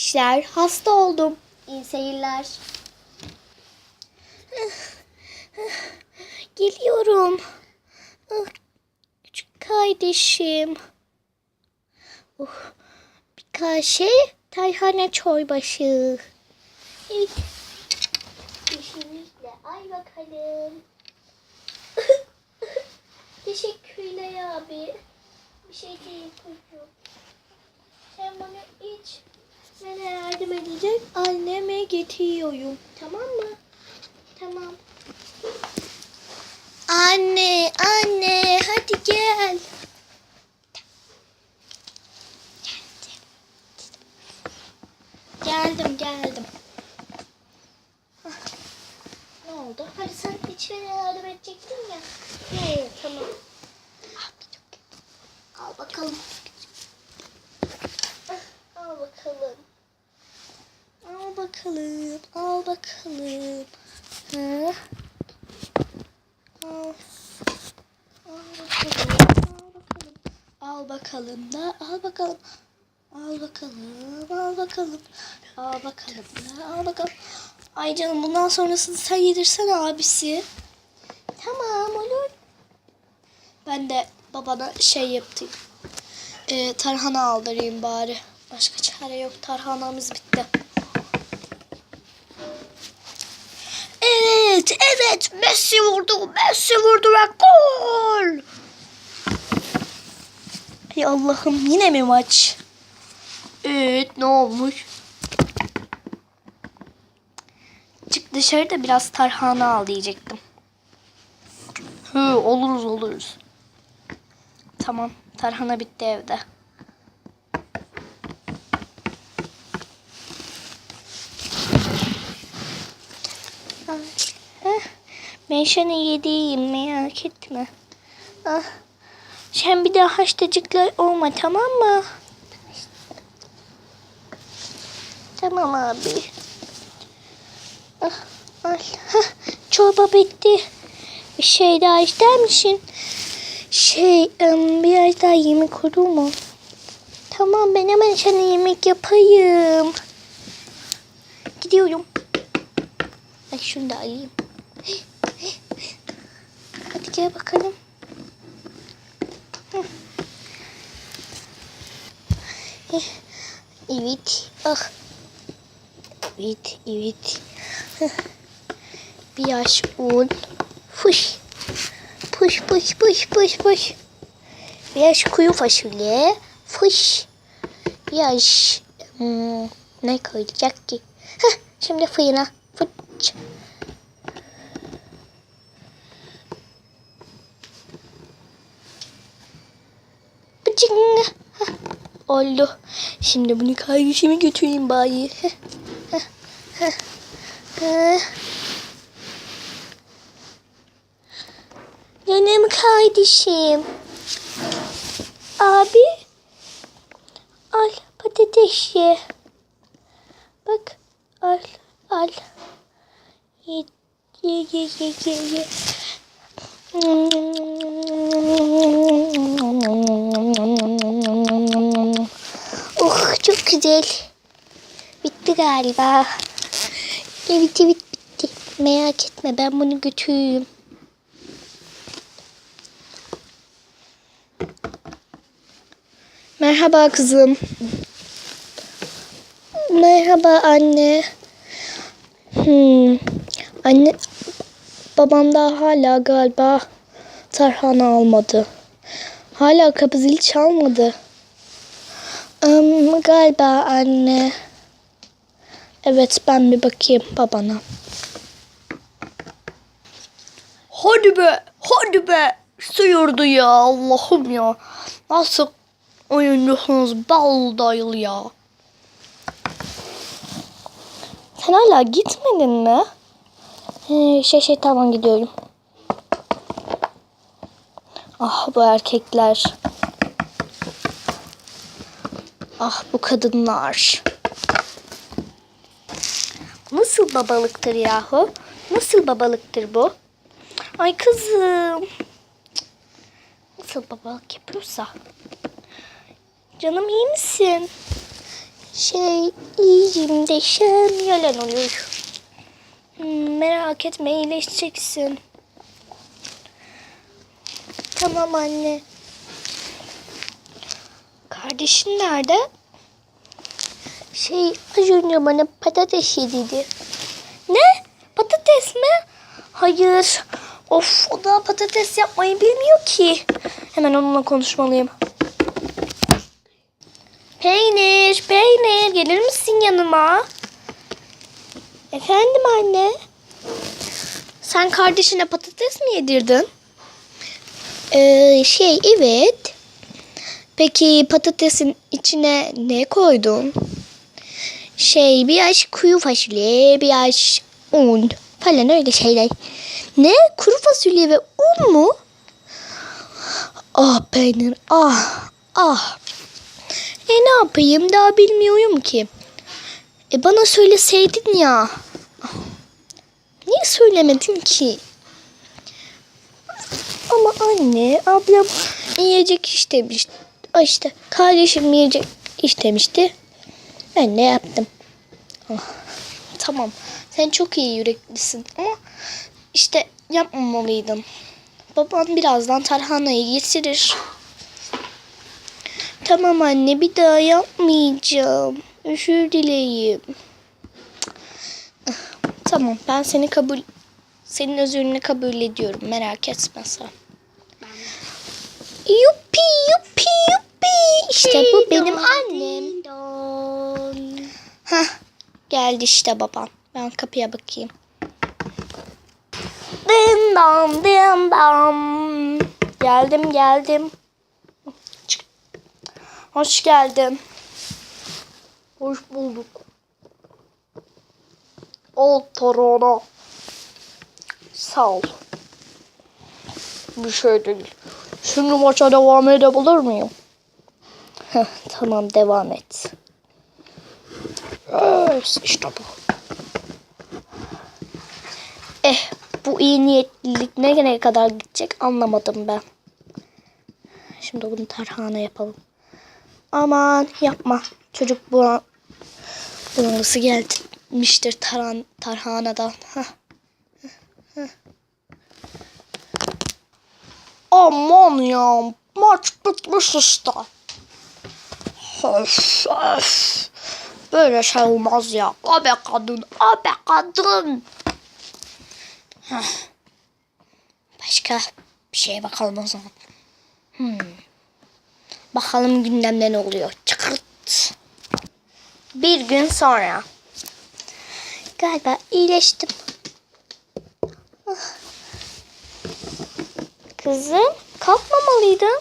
işler. Hasta oldum. İyi seyirler. Geliyorum. Ah, Küçük kardeşim. Oh, bir kaşe tarhana çorbası. Evet. Kesinlikle. Ay bakalım. Teşekkürler abi. Bir şey değil çocuğum. Sen bana iç. Ben yardım edecek. Anneme getiriyorum. Tamam mı? Tamam. Anne, anne, hadi gel. Geldim, geldim. Ah, Ne oldu? Hadi sen içmene yardım edecektin ya. He, tamam. Al bakalım. Al bakalım. Al bakalım. Al bakalım. Ha? Al. Al bakalım. Al bakalım. Al bakalım da al bakalım. Al bakalım. Al bakalım. Al bakalım da al bakalım. Ay canım bundan sonrasını sen yedirsen abisi. Tamam olur. Ben de babana şey yaptım. Ee, tarhana aldırayım bari. Başka çare yok. Tarhanamız bitti. Evet, evet. Messi vurdu. Messi vurdu ve gol. Ey Allah'ım yine mi maç? Evet, ne olmuş? Çık dışarıda biraz tarhana al diyecektim. Hı, oluruz oluruz. Tamam, tarhana bitti evde. Ay, heh, Ben seni yediğim merak etme. Ah, sen bir daha haştacıklar olma tamam mı? Tamam abi. Ah, al. Çorba bitti. Bir şey daha ister misin? Şey, biraz daha yemek olur mu? Tamam ben hemen sana yemek yapayım. Gidiyorum. Ay şunu da alayım. Gel bakalım. Evet. Ah. Evet, evet. Bir yaş un. Fış. Fış, fış, fış, fış, fış. Bir yaş kuyu fasulye. Fış. Bir yaş... Hmm, ne koyacak ki? Heh, şimdi fırına. Fıç. Heh, Oldu. Şimdi bunu kardeşime götüreyim bari. Heh, kardeşim. Abi. Al patates ye. Bak. Al. Al. Ye ye ye ye ye. ye. Oh güzel. Bitti galiba. Evet evet bitti. Merak etme ben bunu götürürüm. Merhaba kızım. Merhaba anne. Hmm. Anne babam daha hala galiba tarhana almadı. Hala kapı zili çalmadı. Im, galiba anne. Evet ben bir bakayım babana. Hadi be, hadi be. Sıyırdı ya Allah'ım ya. Nasıl oyuncusunuz bal dayıl ya. Sen hala gitmedin mi? Ee, şey şey tamam gidiyorum. Ah bu erkekler. Ah bu kadınlar. Nasıl babalıktır yahu? Nasıl babalıktır bu? Ay kızım. Nasıl babalık yapıyorsa. Canım iyi misin? Şey iyiyim desem yalan olur. Hmm, merak etme iyileşeceksin. Tamam anne. Kardeşin nerede? Şey az önce bana patates yedirdi. Ne? Patates mi? Hayır. Of o da patates yapmayı bilmiyor ki. Hemen onunla konuşmalıyım. Peynir, peynir gelir misin yanıma? Efendim anne? Sen kardeşine patates mi yedirdin? Ee, şey evet. Peki patatesin içine ne koydun? Şey biraz kuyu fasulye, biraz un falan öyle şeyler. Ne? Kuru fasulye ve un mu? Ah peynir ah ah. E ne yapayım daha bilmiyorum ki. E bana söyleseydin ya. Niye söylemedin ki? Ama anne ablam yiyecek istemiş. İşte kardeşim yiyecek istemişti. Ben de yaptım. Ah, tamam. Sen çok iyi yüreklisin ama işte yapmamalıydım. Babam birazdan tarhanayı getirir. Tamam anne bir daha yapmayacağım. Özür dileyim. Tamam ben seni kabul senin özrünü kabul ediyorum merak etme sen. Yuppi yuppi yuppi. İşte bu benim annem. Hah geldi işte baban. Ben kapıya bakayım. Dım dam dım dam. Geldim geldim. Hoş geldin. Hoş bulduk. Ol Torona. Sağ ol. Bir şey değil. Şimdi maça devam edebilir miyim? Heh, tamam devam et. İşte bu. Eh bu iyi niyetlilik ne kadar gidecek anlamadım ben. Şimdi bunu tarhana yapalım. Aman yapma. Çocuk bu bunalısı gelmiştir taran, tarhanadan. Hah. Aman ya maç bitmiş işte. Öf, öf. Böyle şey olmaz ya. Abe kadın, abe kadın. Başka bir şeye bakalım o zaman. Hmm. Bakalım gündemde ne oluyor. Çıkırt. Bir gün sonra. Galiba iyileştim. Ah. Kızım kalkmamalıydın.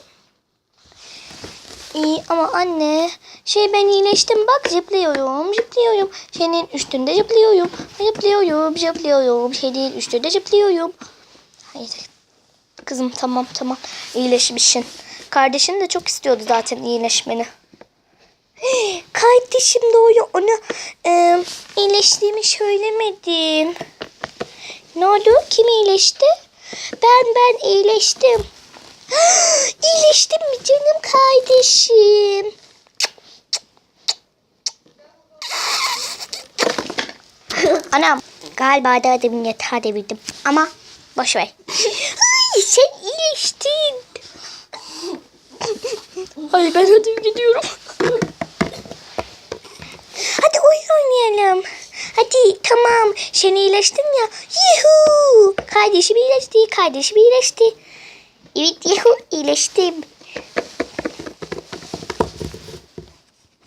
İyi ama anne şey ben iyileştim bak zıplıyorum zıplıyorum. Senin üstünde zıplıyorum. Zıplıyorum zıplıyorum. Senin üstünde zıplıyorum. Hayır. Kızım tamam tamam iyileşmişsin. Kardeşin de çok istiyordu zaten iyileşmeni. Kardeşim doğru ona e, iyileştiğimi söylemedin. Ne oldu? Kim iyileşti? Ben ben iyileştim. Kardeşim? Anam galiba da demin yatağa devirdim ama boş ver. Ay, sen iyileştin. Ay ben hadi gidiyorum. Hadi oyun oynayalım. Hadi tamam. Sen iyileştin ya. Yuhu. Kardeşim iyileşti. Kardeşim iyileşti. Evet yuhu iyileştim.